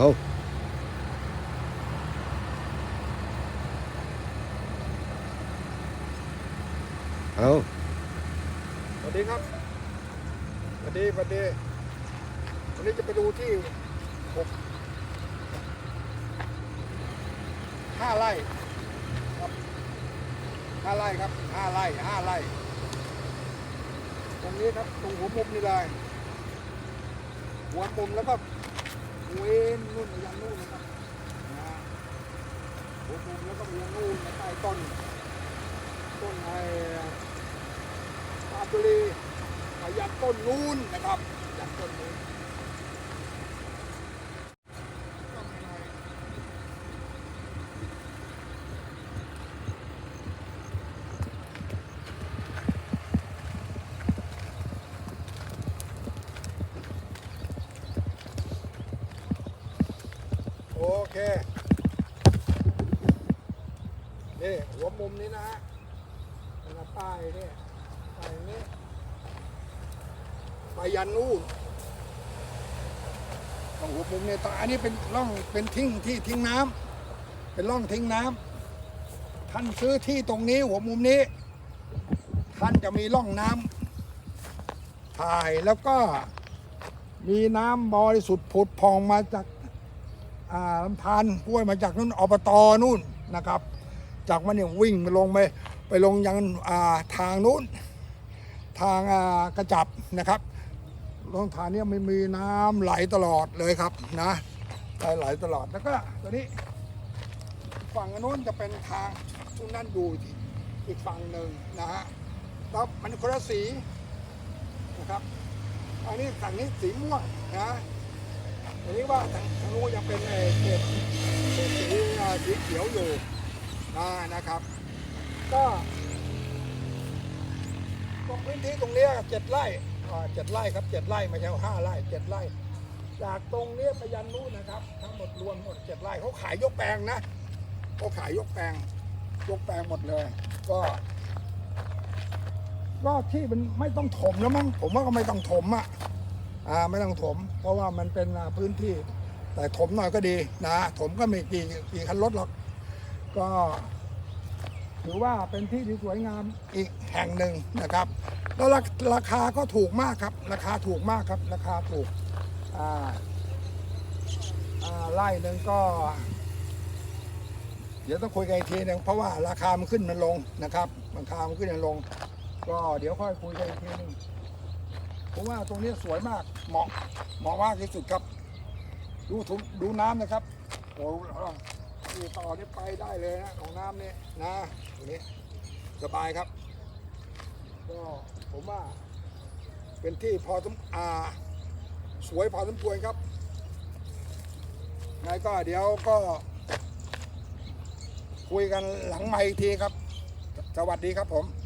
เอาเอาสวัสดีครับสวัสดีสวัสดีวันนี้จะไปดูที่หกห้าไร่ครับห้าไร่ครับห้าไร่ห้าไร่ ตรงนี้ครับ ตรงหัวมุมนี่เลยหัวมุมแล้วก็ เวนนู่นไปยันนู่นนะครับนะหัวมุมแล้วก็ไปยันนู่นนใต้ต้น ต้นไอ้ปาตุลีไปยันต้นนู่นนะครับยันต้นนู้นต้น เค นี่หัวมุมนี้นะฮะแล้วก็ป้ายนี่ป้ายนี้ไปยันนู่นตรงหัวมุมเนี่ยตรงอันนี้เป็นร่องเป็นทิ้งที่ทิ้งน้ำเป็นร่องทิ้งน้ำท่านซื้อที่ตรงนี้หัวมุมนี้ ท่านจะมีร่องน้ำถ่ายแล้วก็มีน้ำบริสุทธิ์ผุดพองมาจาก ลำธารห้วยมาจากนู่นอบตนู่นนะครับ จากมันเนี่ยวิ่งไปลงไปไปลงยังอ่าทางนู้น ทางอ่ากระจับนะครับลงทางเนี้ไม่มีน้ำไหลตลอดเลยครับนะไหลไหลตลอดแล้วก็ตัวนี้ ฝั่งนู้นจะเป็นทางทุกนั่นดูทีอีกฝั่งหนึ่งนะฮะแล้วมันคนละสีนะครับอันนี้ฝั่งนี้สีม่วงนะ ว่าทางทางนู้นยังเป็นเอ่อเขตเขตสีสีเขียวอยู่อ่านะครับ ก็ตรงพื้นที่ตรงนี้เจ็ดไร่เจ็ดไร่ครับเจ็ดไร่ไม่ใช่ห้าไร่เจ็ดไร่ จากตรงเนี้ยไปยันนู้นนะครับ ทั้งหมดรวมหมดเจ็ดไร่เขาขายยกแปลงนะเขาขายยกแปลงยกแปลงหมดเลย ก็ก็ที่มันไม่ต้องถมแล้วมั้งผมว่าก็ไม่ต้องถมอะอ่า ไม่ต้องถม เพราะว่ามันเป็นพื้นที่ แต่ถมหน่อยก็ดีนะถมก็ไม่กี่กี่คันรถหรอก ก็ถือว่าเป็นที่ที่สวยงามอีกแห่งหนึ่งนะครับ แล้วราคาก็ถูกมากครับ ราคาถูกมากครับ ราคาถูกไร่หนึ่งก็ เดี๋ยวต้องคุยกันอีกทีหนึงเพราะว่าราคามันขึ้นมันลงนะครับราคามันขึ้นมันลง ก็เดี๋ยวค่อยคุยกันอีกทีหนึง ผมว่าตรงนี้สวยมากเหมาะเหมาะมากที่สุดครับ ดูถุงดูน้ำนะครับโอ้โหนี่ต่อนี่ไปได้เลยนะของน้ำนี่นะตรงนี้สบายครับ ก็ผมว่า เป็นที่พอสมอาสวยพอสมควรครับไงก็เดี๋ยวก็ คุยกันหลังไมค์อีกทีครับ สวัสดีครับผม